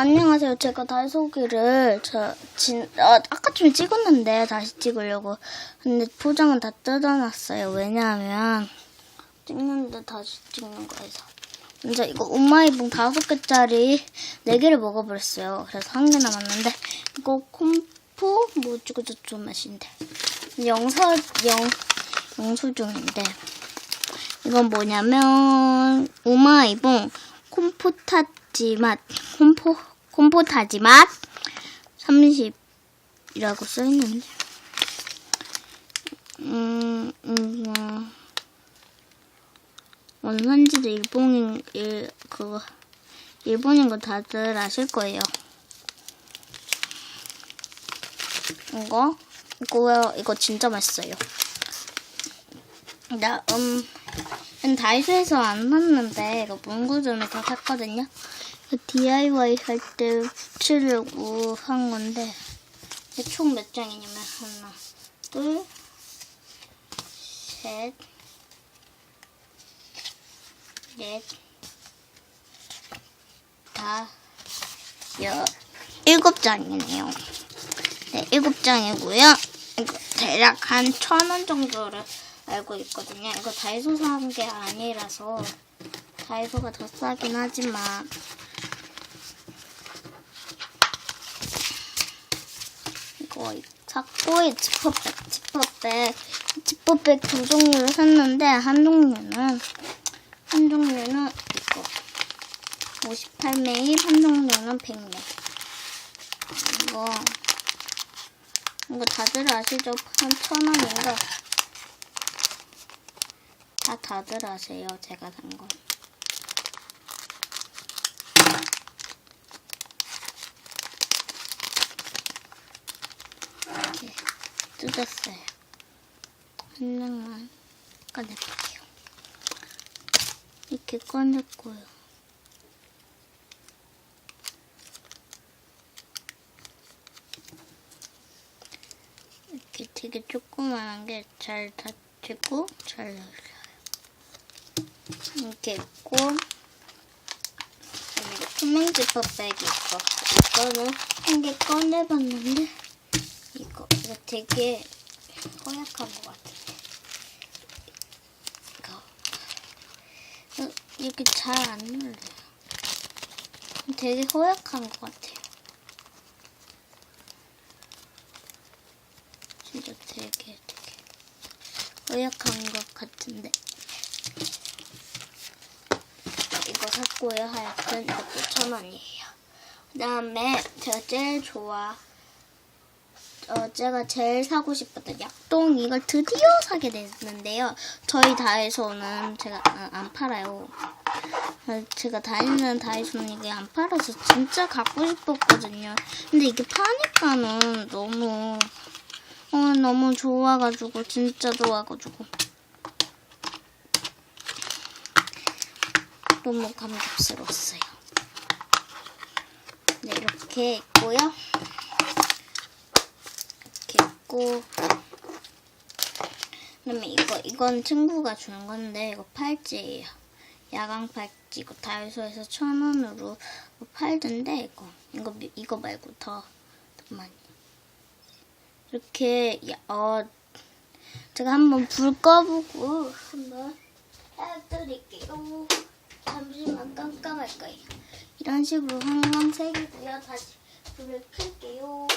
안녕하세요. 제가 다이소기를 저 진, 어, 아까 좀 찍었는데 다시 찍으려고. 근데 포장은 다 뜯어놨어요. 왜냐하면 찍는데 다시 찍는 거여서. 먼저 이거 우마이봉 다섯 개짜리 네 개를 먹어버렸어요. 그래서 한 개 남았는데 이거 콤포 뭐 어쩌고 저쩌고 맛인데 영서 영 영수증인데 이건 뭐냐면 우마이봉 콤포타지 맛 콤포 콤포타지 맛 30이라고 써 있는데 음, 음 어, 원산지도 일본인 일 그거 일본인 거 다들 아실 거예요. 이거 이거 이거 진짜 맛있어요. 나 음. 전 다이소에서 안 샀는데 이거 문구점에서 샀거든요. DIY 할 때 붙이려고 한 건데 총 몇 장이냐면 하나, 둘, 셋, 넷, 다, 여, 일곱 장이네요. 네, 일곱 장이고요. 대략 한 천 원 정도를 알고 있거든요. 이거 다이소 산게 아니라서 다이소가 더 싸긴 하지만 이거 이 지퍼백, 지퍼백, 지퍼백 두 종류를 샀는데 한 종류는 한 종류는 이거 58매일, 한 종류는 100매. 이거 이거 다들 아시죠? 한 천 원인가? 다 다들 아세요. 제가 산 건. 이렇게 뜯었어요. 한 장만 꺼내볼게요. 이렇게 꺼냈고요. 이렇게 되게 조그만한 게 잘 닫히고 잘 열려요. 이렇게 있고 그리고 투명 지퍼백이 있고 이거는 한개 꺼내봤는데 이거 이거 되게 허약한 것 같은데 이거 이거 이렇게 잘 안 눌려요. 되게 허약한 것 같아요. 진짜 되게 되게 허약한 것 같은데 샀고요. 하여튼 이것도 천 원이에요. 그 다음에 제가 제일 좋아 어, 제가 제일 사고 싶었던 약동 이걸 드디어 사게 됐는데요. 저희 다이소는 제가 아, 안 팔아요. 어, 제가 다니는 다이소는 이게 안 팔아서 진짜 갖고 싶었거든요. 근데 이게 파니까는 너무 어, 너무 좋아가지고 진짜 좋아가지고 너무 감격스러웠어요. 네 이렇게 있고요. 이렇게 있고 그다음에 이거 이건 친구가 준 건데 이거 팔찌예요. 야광 팔찌 이거 다이소에서 천 원으로 팔던데 이거 이거 미- 이거 말고 더, 더 많이 이렇게 야- 어 제가 한번 불 꺼보고 한번 해드릴게요. 들어갈 거예요. 이런 식으로 항상 색이구요, 다시 불을 켤게요.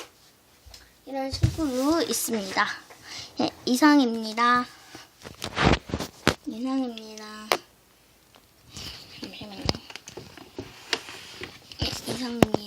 이런 식으로 있습니다. 네, 이상입니다. 이상입니다. 잠시만요. 네, 이상입니다.